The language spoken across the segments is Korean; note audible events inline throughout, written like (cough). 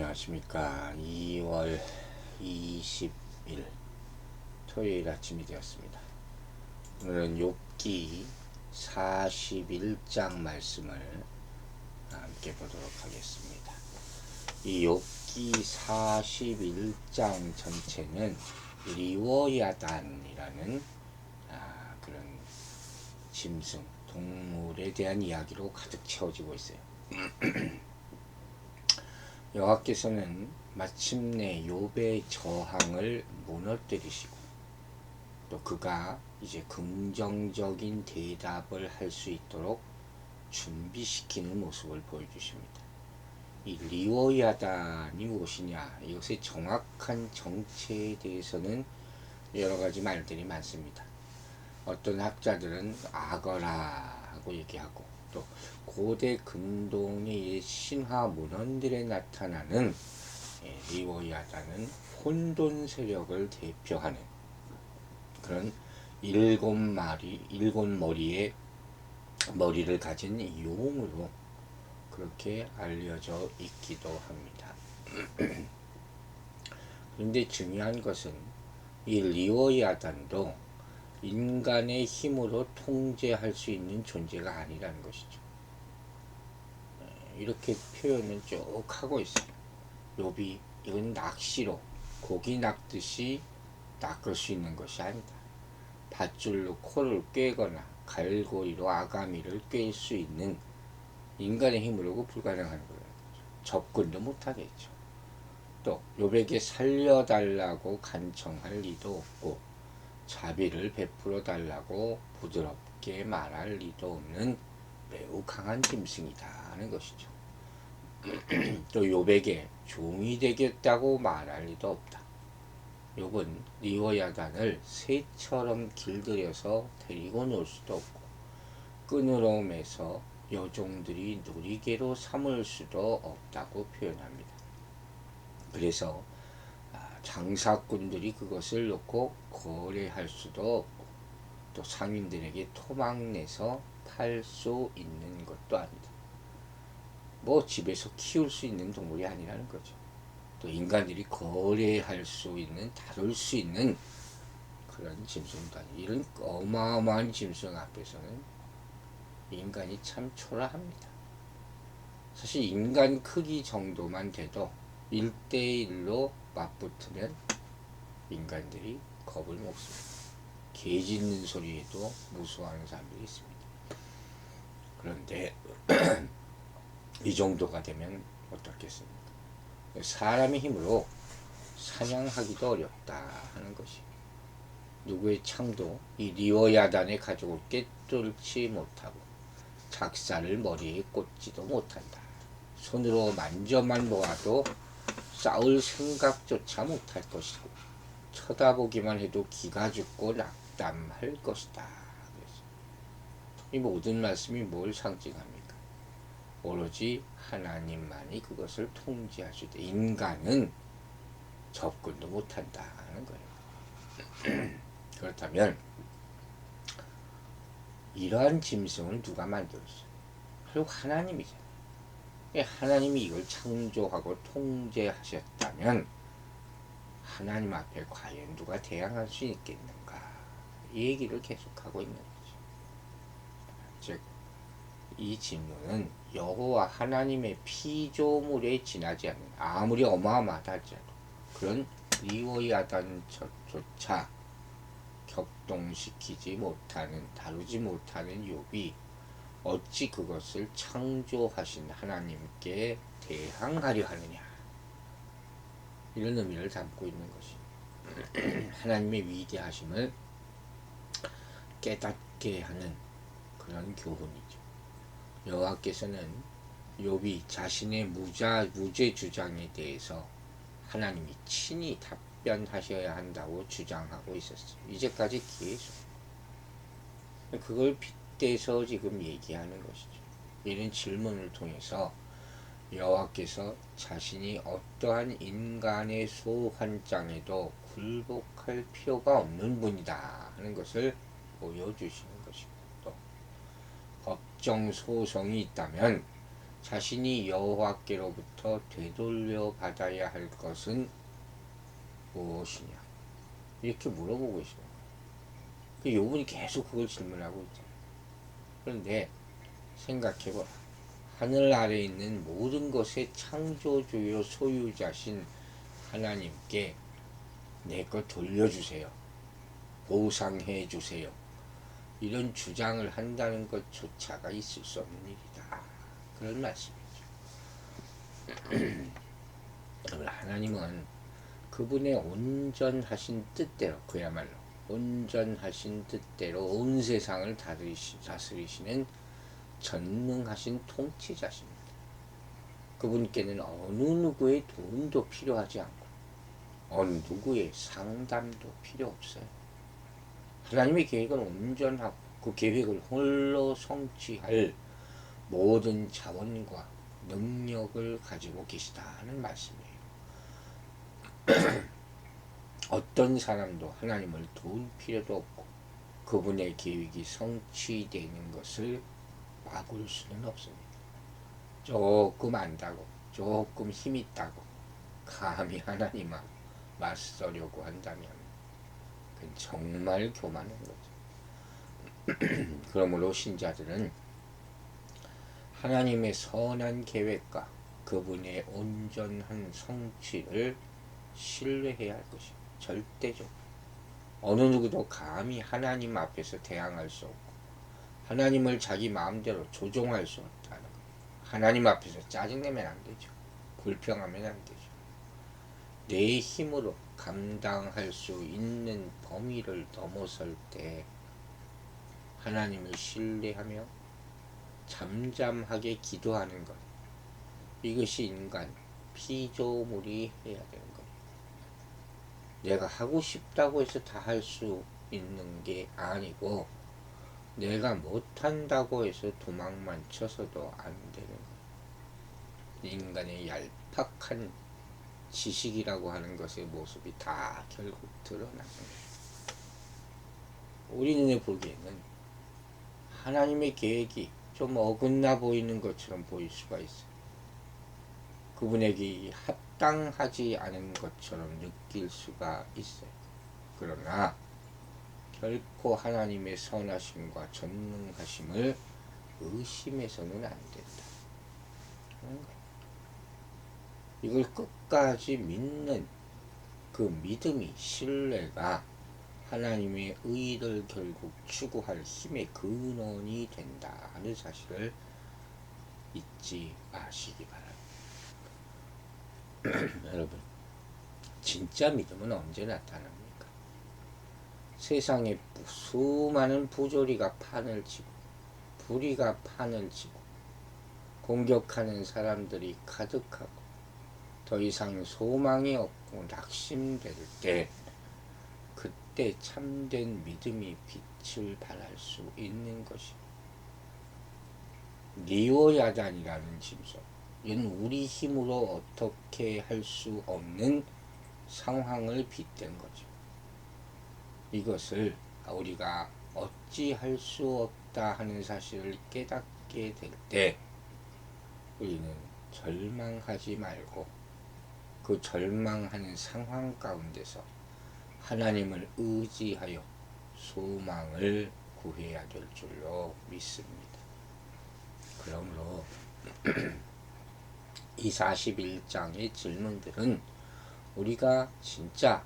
안녕하십니까. 2월 20일 토요일 아침이 되었습니다. 오늘은 욥기 41장 말씀을 함께 보도록 하겠습니다. 이 욥기 41장 전체는 리워야단이라는 아, 그런 짐승, 동물에 대한 이야기로 가득 채워지고 있어요. (clears throat) 여호와께서는 마침내 욥의 저항을 무너뜨리시고 또 그가 이제 긍정적인 대답을 할 수 있도록 준비시키는 모습을 보여주십니다. 이 리오야단이 무엇이냐 이것의 정확한 정체에 대해서는 여러 가지 말들이 많습니다. 어떤 학자들은 악어라 하고 얘기하고 또 고대 근동의 신화 문헌들에 나타나는 예, 리워야다는 혼돈 세력을 대표하는 그런 일곱 마리, 일곱 머리의 머리를 가진 용으로 그렇게 알려져 있기도 합니다. (clears throat) 그런데 중요한 것은 이 리워야단도 인간의 힘으로 통제할 수 있는 존재가 아니라는 것이죠. 예, 이렇게 표현을 쭉 하고 있어요. 욥이 이건 낚시로 고기 낚듯이 낚을 수 있는 것이 아니다. 밧줄로 코를 꿰거나 갈고리로 아가미를 꿰 수 있는 인간의 힘으로 불가능한 거예요. 접근도 못하겠죠. 또 욥에게 살려달라고 간청할 리도 없고 자비를 베풀어 달라고 부드럽게 말할 리도 없는 매우 강한 짐승이다 하는 것이죠. (clears throat) 또 요백에 종이 되겠다고 말할 리도 없다. 욥은 리워야단을 새처럼 길들여서 데리고 놀 수도 없고 끈으로 매서 여종들이 누리개로 삼을 수도 없다고 표현합니다. 그래서 장사꾼들이 그것을 놓고 거래할 수도 없고 또 상인들에게 토막내서 팔 수 있는 것도 아니다. 뭐 집에서 키울 수 있는 동물이 아니라는 거죠. 또 인간들이 거래할 수 있는 다룰 수 있는 그런 짐승도 아니 이런 어마어마한 짐승 앞에서는 인간이 참 초라합니다. 사실 인간 크기 정도만 돼도 1대1로 맞붙으면 인간들이 겁을 먹습니다. 개 짖는 소리에도 무서워하는 사람들이 있습니다. 그런데 (clears throat) 이 정도가 되면 어떻겠습니까? 사람의 힘으로 사냥하기도 어렵다 하는 것이 누구의 창도 이 리워야단의 가족을 꿰뚫지 못하고 작사를 머리에 꽂지도 못한다. 손으로 만져만 보아도 싸울 생각조차 못할 것이고 쳐다보기만 해도 기가 죽고 낙담할 것이다. 이 모든 말씀이 뭘 상징합니까? 오로지 하나님만이 그것을 통제하실 때 인간은 접근도 못한다는 거예요. (clears throat) 그렇다면 이러한 짐승을 누가 만들었어요? 결국 하나님이잖아요. 예, 하나님이 이걸 창조하고 통제하셨다면 하나님 앞에 과연 누가 대항할 수 있겠는가? 이 얘기를 계속하고 있는 거죠. 즉, 이 질문은 여호와 하나님의 피조물에 지나지 않는 아무리 어마어마하다 할지라도 그런 리워야단조차 격동시키지 못하는 다루지 못하는 욥이 어찌 그것을 창조하신 하나님께 대항하려 하느냐 이런 의미를 담고 있는 것이 (clears throat) 하나님의 위대하심을 깨닫게 하는 그런 교훈이죠. 여호와께서는 욥이 자신의 무자 무죄 주장에 대해서 하나님이 친히 답변하셔야 한다고 주장하고 있었어요. 이제까지 계속 그걸 빗대서 지금 얘기하는 것이죠. 이런 질문을 통해서 여호와께서 자신이 어떠한 인간의 소환장에도 굴복할 필요가 없는 분이다 하는 것을. 또 법정 소송이 있다면 자신이 여호와께로부터 되돌려 받아야 할 것은 무엇이냐 이렇게 물어보고 있어요. 그 요분이 계속 그걸 질문하고 있잖아요. 그런데 생각해봐. 하늘 아래 있는 모든 것의 창조주요 소유자신 하나님께 내 것 돌려주세요. 보상해 주세요. 이런 주장을 한다는 것조차가 있을 수 없는 일이다. 그런 말씀이죠. (clears throat) 하나님은 그분의 온전하신 뜻대로 그야말로 온전하신 뜻대로 온 세상을 다스리시- 다스리시는 전능하신 통치자십니다. 그분께는 어느 누구의 도움도 필요하지 않고 어느 누구의 상담도 필요 없어요. 하나님의 계획은 온전하고 그 계획을 홀로 성취할 모든 자원과 능력을 가지고 계시다는 말씀이에요. (clears throat) 어떤 사람도 하나님을 도울 필요도 없고 그분의 계획이 성취되는 것을 막을 수는 없습니다. 조금 안다고 조금 힘 있다고 감히 하나님과 맞서려고 한다면 정말 교만한 거죠. (clears throat) 그러므로 신자들은 하나님의 선한 계획과 그분의 온전한 성취를 신뢰해야 할 것이 절대적으로 어느 누구도 감히 하나님 앞에서 대항할 수 없고 하나님을 자기 마음대로 조종할 수 없다는 거. 하나님 앞에서 짜증내면 안 되죠. 불평하면 안 되죠. 내 힘으로 감당할 수 있는 범위를 넘어설 때 하나님을 신뢰하며 잠잠하게 기도하는 것. 이것이 인간 피조물이 해야 되는 것. 내가 하고 싶다고 해서 다 할 수 있는 게 아니고 내가 못한다고 해서 도망만 쳐서도 안 되는 것. 인간의 얄팍한 지식이라고 하는 것의 모습이 다 결국 거예요. 우리 눈에 보기에는 하나님의 계획이 좀 어긋나 보이는 것처럼 보일 수가 있어요. 그분에게 합당하지 않은 것처럼 느낄 수가 있어요. 그러나 결코 하나님의 선하심과 전능하심을 의심해서는 안 된다. 이걸 끝 까지 믿는 그 믿음이 신뢰가 하나님의 의를 결국 추구할 힘의 근원이 된다는 사실을 잊지 마시기 바랍니다. (clears throat) 여러분, 진짜 믿음은 언제 나타납니까? 세상에 수많은 부조리가 판을 치고 불의가 판을 치고 공격하는 사람들이 가득하고 더 이상 소망이 없고 낙심될 때 그때 참된 믿음이 빛을 발할 수 있는 것입니다. 리오야단이라는 짐승 이는 우리 힘으로 어떻게 할 수 없는 상황을 빗댄 거죠. 이것을 우리가 어찌 할 수 없다 하는 사실을 깨닫게 될 때 우리는 절망하지 말고 그 절망하는 상황 가운데서 하나님을 의지하여 소망을 구해야 될 줄로 믿습니다. 그러므로 (clears throat) 이 41장의 질문들은 우리가 진짜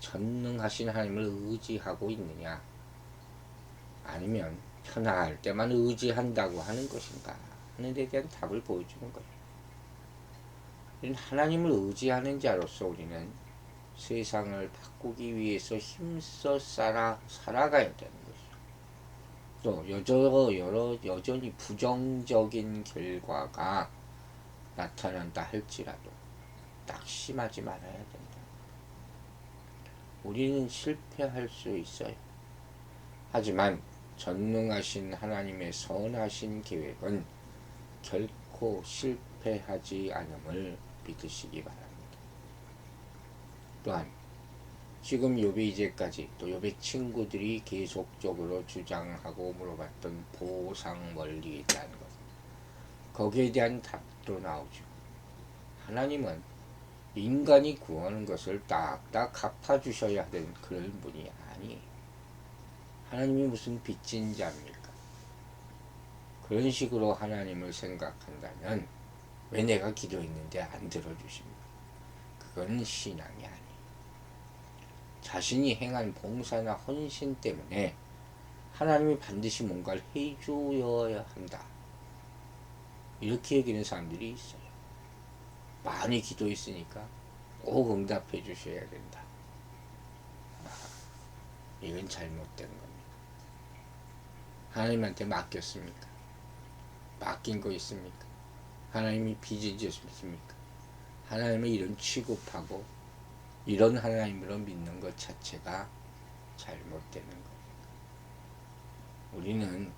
전능하신 하나님을 의지하고 있느냐 아니면 편할 때만 의지한다고 하는 것인가 하는 데 대한 답을 보여주는 거예요. 우리는 하나님을 의지하는 자로서 우리는 세상을 바꾸기 위해서 힘써 살아, 살아가야 되는 것이죠. 또 여러, 여러, 여전히 부정적인 결과가 나타난다 할지라도 낙심하지 말아야 된다. 우리는 실패할 수 있어요. 하지만 전능하신 하나님의 선하신 계획은 결코 실패하지 않음을 믿으시기 바랍니다. 또한 지금 요배 이제까지 또 요배 친구들이 계속적으로 주장하고 물어봤던 보상 원리에 대한 것 거기에 대한 답도 나오죠. 하나님은 인간이 구하는 것을 딱딱 갚아주셔야 되는 그런 분이 아니에요. 하나님이 무슨 빚진 자입니까? 그런 식으로 하나님을 생각한다면 왜 내가 기도했는데 안 들어주십니까? 그건 신앙이 아니에요. 자신이 행한 봉사나 헌신 때문에 하나님이 반드시 뭔가를 해주어야 한다. 이렇게 여기는 사람들이 있어요. 많이 기도했으니까 꼭 응답해 주셔야 된다. 아, 이건 잘못된 겁니다. 하나님한테 맡겼습니까? 맡긴 거 있습니까? 하나님이 빚을 지었습니까? 하나님을 이런 취급하고 이런 하나님으로 믿는 것 자체가 잘못되는 거예요. 우리는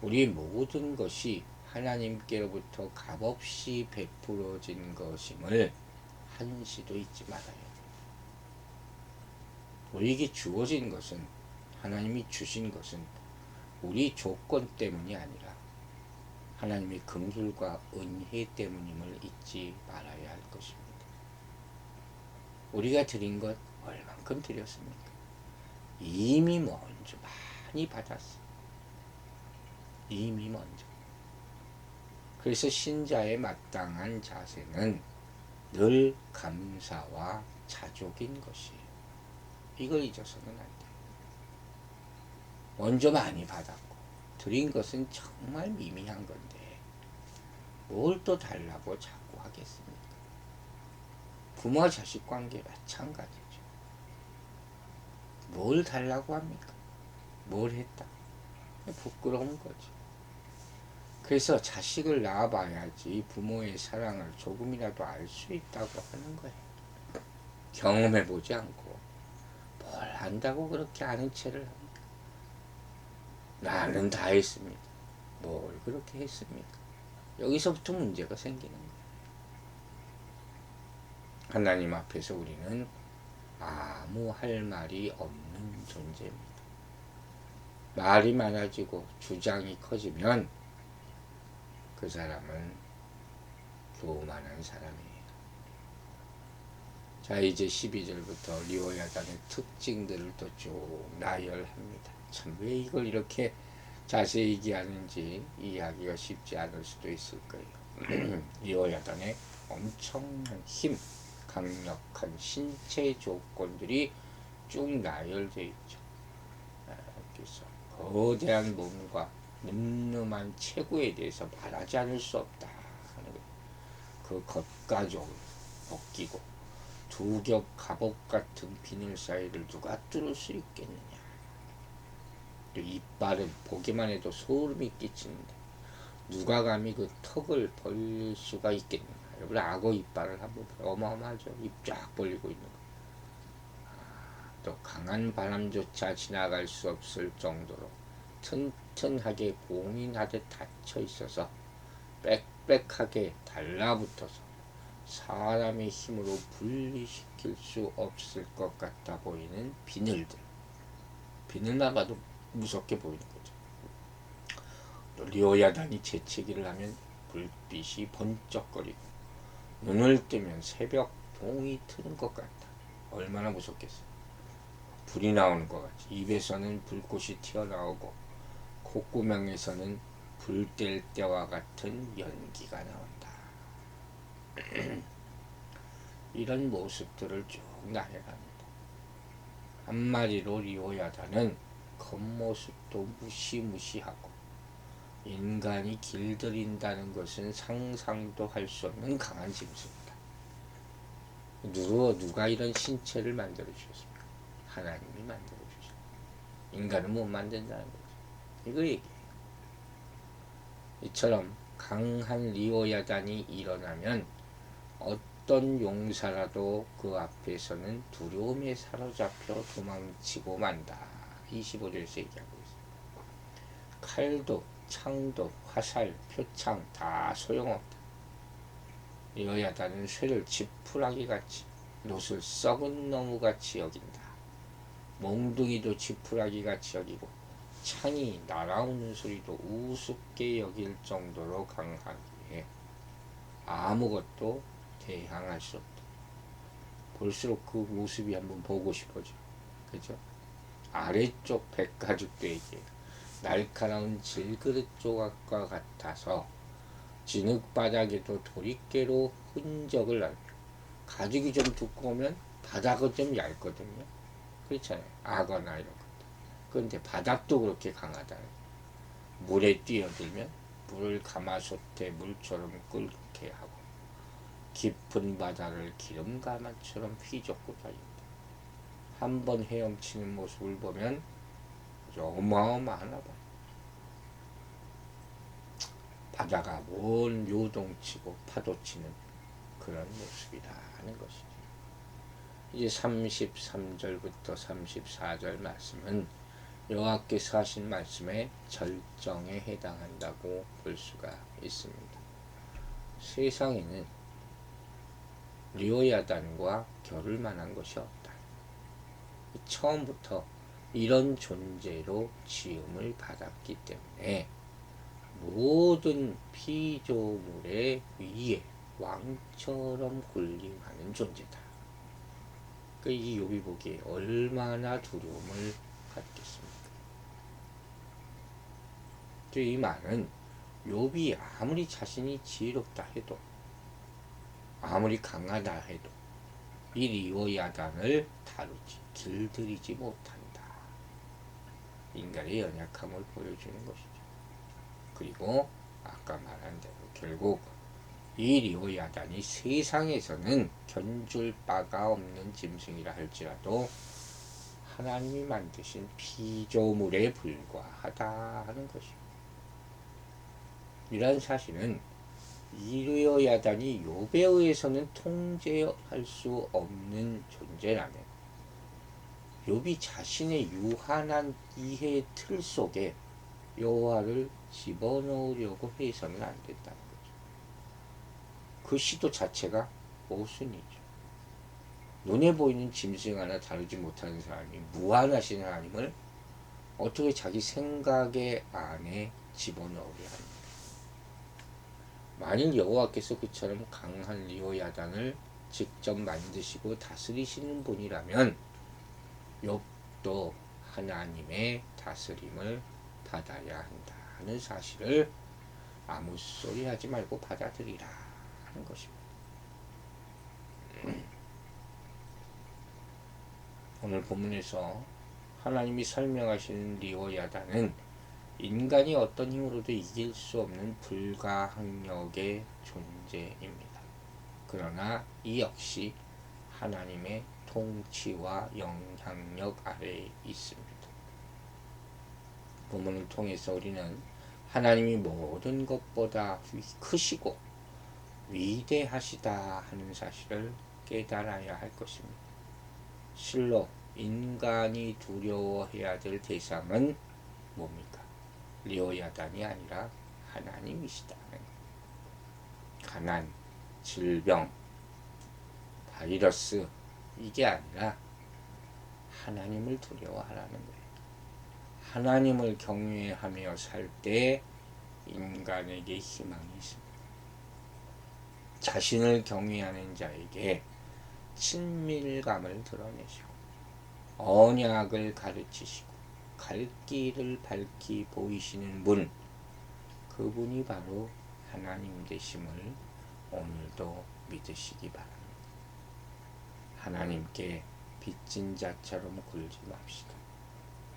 우리 모든 것이 하나님께로부터 값없이 베풀어진 것임을 한시도 잊지 말아요. 우리에게 주어진 것은 하나님이 주신 것은 우리 조건 때문이 아니라 하나님의 긍휼과 은혜 때문임을 잊지 말아야 할 것입니다. 우리가 드린 것 얼만큼 드렸습니까? 이미 먼저 많이 받았어. 이미 먼저. 그래서 신자의 마땅한 자세는 늘 감사와 자족인 것이에요. 이걸 잊어서는 안 돼요. 먼저 많이 받았고 드린 것은 정말 미미한 건데 뭘 또 달라고 자꾸 하겠습니까? 부모와 자식 관계 마찬가지죠. 뭘 달라고 합니까? 뭘 했다? 부끄러운 거죠. 그래서 자식을 낳아봐야지 부모의 사랑을 조금이라도 알 수 있다고 하는 거예요. 경험해보지 않고 뭘 안다고 그렇게 아는 체를 합니까? 나는 다 했습니다. 뭘 그렇게 했습니까? 여기서부터 문제가 생기는 거예요. 하나님 앞에서 우리는 아무 할 말이 없는 존재입니다. 말이 많아지고 주장이 커지면 그 사람은 교만한 사람이에요. 자 이제 12절부터 리오야단의 특징들을 또 쭉 나열합니다. 참 왜 이걸 이렇게 자세히 얘기하는지 이해하기가 쉽지 않을 수도 있을 거예요. (clears throat) 리오야단의 엄청난 힘, 강력한 신체 조건들이 쭉 나열되어 있죠. 아, 그래서 거대한 몸과 늠름한 체구에 대해서 말하지 않을 수 없다. 그 겉가죽을 벗기고 두 겹 갑옷 같은 비늘 사이를 누가 뚫을 수 있겠느냐. 또 이빨은 보기만 해도 소름이 끼치는데 누가 감히 그 턱을 벌릴 수가 있겠느냐. 여러분 악어 이빨을 한번. 어마어마하죠. 입 쫙 벌리고 있는 거. 아, 또 강한 바람조차 지나갈 수 없을 정도로 튼튼하게 봉인하듯 닫혀 있어서 빽빽하게 달라붙어서 사람의 힘으로 분리시킬 수 없을 것 같아 보이는 비늘들. 비늘만 봐도 무섭게 보이는 거죠. 또 리오야단이 재채기를 하면 불빛이 번쩍거리고 눈을 뜨면 새벽 동이 트는 것 같다. 얼마나 무섭겠어요. 불이 나오는 것 같이 입에서는 불꽃이 튀어나오고 콧구멍에서는 불 뗄 때와 같은 연기가 나온다. (clears throat) 이런 모습들을 쭉 나열합니다. 한마디로 리오야다는 겉모습도 무시무시하고 인간이 길들인다는 것은 상상도 할 수 없는 강한 짐승이다. 누가, 누가 이런 신체를 만들어 주셨습니까? 하나님이 만들어 주셨다. 인간은 못 만든다는 거죠. 이거 얘기해요. 이처럼 강한 리오야단이 일어나면 어떤 용사라도 그 앞에서는 두려움에 사로잡혀 도망치고 만다. 25절에서 얘기하고 있어요. 칼도 창도 화살, 표창 다 소용없다. 리오야단은 쇠를 지푸라기 같이 노을 썩은 나무같이 여긴다. 몽둥이도 지푸라기 같이 여기고 창이 날아오는 소리도 우습게 여길 정도로 강하기에 아무것도 대항할 수 없다. 볼수록 그 모습이 한번 보고 싶어져. 그죠? 아래쪽 백가죽대에게 날카로운 질그릇 조각과 같아서 진흙바닥에도 도리깨로 흔적을 남겨. 가죽이 좀 두꺼우면 바닥은 좀 얇거든요. 그렇잖아요. 악어나 이런 것들. 그런데 바닥도 그렇게 강하다. 물에 뛰어들면 물을 가마솥에 물처럼 끓게 하고 깊은 바다를 기름가마처럼 휘젓고 다닌다. 한 번 헤엄치는 모습을 보면 어마어마하나 봐. 바다가 먼 요동치고 파도치는 그런 모습이다 하는 것이죠. 이제 33절부터 34절 말씀은 여호와께서 하신 말씀의 절정에 해당한다고 볼 수가 있습니다. 세상에는 리오야단과 겨룰 만한 것이 없다. 처음부터 이런 존재로 지음을 받았기 때문에 모든 피조물의 위에 왕처럼 군림하는 존재다. 그이 욥이 보기에 얼마나 두려움을 갖겠습니까? 이 말은 욥이 아무리 자신이 지혜롭다 해도 아무리 강하다 해도 이 리오야단을 다루지 길들이지 못한다. 인간의 연약함을 보여주는 것이죠. 그리고 아까 말한 대로 결국 이 리오야단이 세상에서는 견줄 바가 없는 짐승이라 할지라도 하나님이 만드신 피조물에 불과하다 하는 것입니다. 이러한 사실은 이리오야단이 욥에 의해서는 통제할 수 없는 존재라면 욥이 자신의 유한한 이해의 틀 속에 여호와를 집어넣으려고 해서는 안 된다는 거죠. 그 시도 자체가 모순이죠. 눈에 보이는 짐승 하나 다루지 못하는 사람이 무한하신 하나님을 어떻게 자기 생각의 안에 집어넣으려 합니까? 만일 여호와께서 그처럼 강한 리오야단을 직접 만드시고 다스리시는 분이라면 욥도 하나님의 다스림을 받아야 한다 하는 사실을 아무 소리 하지 말고 받아들이라 하는 것입니다. 오늘 본문에서 하나님이 설명하시는 리오야단은 인간이 어떤 힘으로도 이길 수 없는 불가항력의 존재입니다. 그러나 이 역시 하나님의 통치와 영향력 아래에 있습니다. 본문을 통해서 우리는 하나님이 모든 것보다 크시고 위대하시다 하는 사실을 깨달아야 할 것입니다. 실로 인간이 두려워해야 될 대상은 뭡니까? 리오야단이 아니라 하나님이시다. 가난, 질병, 바이러스 이게 아니라 하나님을 두려워하라는 거예요. 하나님을 경외하며 살 때 인간에게 희망이 있습니다. 자신을 경외하는 자에게 친밀감을 드러내시고 언약을 가르치시고 갈 길을 밝히 보이시는 분, 그분이 바로 하나님 되심을 오늘도 믿으시기 바랍니다. 하나님께 빚진 자처럼 굴지 맙시다.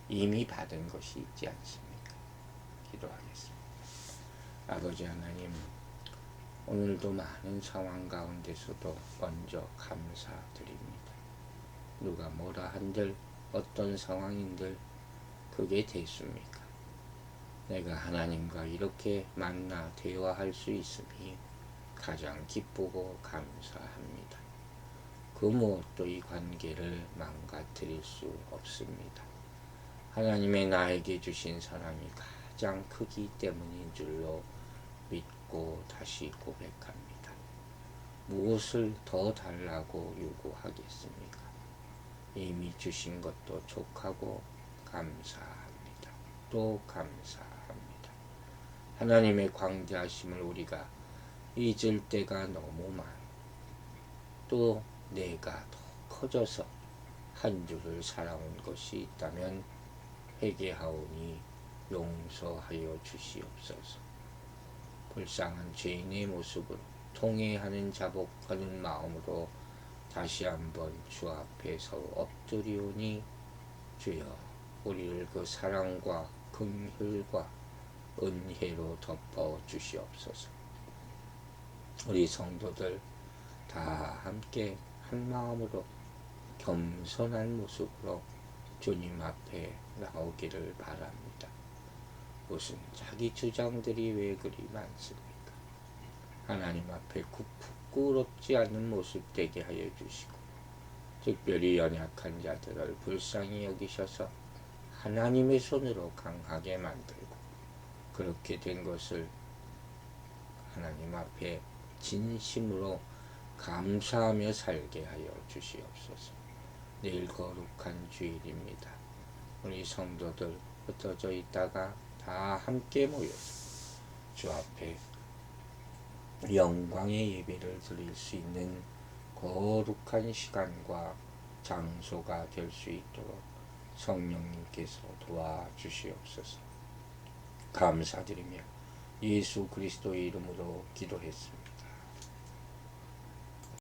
이미 받은 것이 있지 않습니까? 기도하겠습니다. 아버지 하나님, 오늘도 많은 상황 가운데서도 먼저 감사드립니다. 누가 뭐라 한들 어떤 상황인들 그게 됐습니까? 내가 하나님과 이렇게 만나 대화할 수 있음이 가장 기쁘고 감사합니다. 그 무엇도 이 관계를 망가뜨릴 수 없습니다. 하나님의 나에게 주신 사랑이 가장 크기 때문인 줄로 믿고 다시 고백합니다. 무엇을 더 달라고 요구하겠습니까? 이미 주신 것도 족하고 감사합니다. 또 감사합니다. 하나님의 광대하심을 우리가 잊을 때가 너무 많아. 또 내가 더 커져서 한 주를 살아온 것이 있다면 회개하오니 용서하여 주시옵소서. 불쌍한 죄인의 모습을 통회하는 자복하는 마음으로 다시 한번 주 앞에서 엎드리오니 주여 우리를 그 사랑과 긍휼과 은혜로 덮어 주시옵소서. 우리 성도들 다 함께 한 마음으로 겸손한 모습으로 주님 앞에 나오기를 바랍니다. 무슨 자기 주장들이 왜 그리 많습니까? 하나님 앞에 구- 부끄럽지 않은 모습 되게 하여 주시고 특별히 연약한 자들을 불쌍히 여기셔서 하나님의 손으로 강하게 만들고 그렇게 된 것을 하나님 앞에 진심으로 감사하며 살게 하여 주시옵소서. 내일 거룩한 주일입니다. 우리 성도들 흩어져 있다가 다 함께 모여서 주 앞에 영광의 예배를 드릴 수 있는 거룩한 시간과 장소가 될 수 있도록 성령님께서 도와주시옵소서. 감사드리며 예수 그리스도의 이름으로 기도했습니다.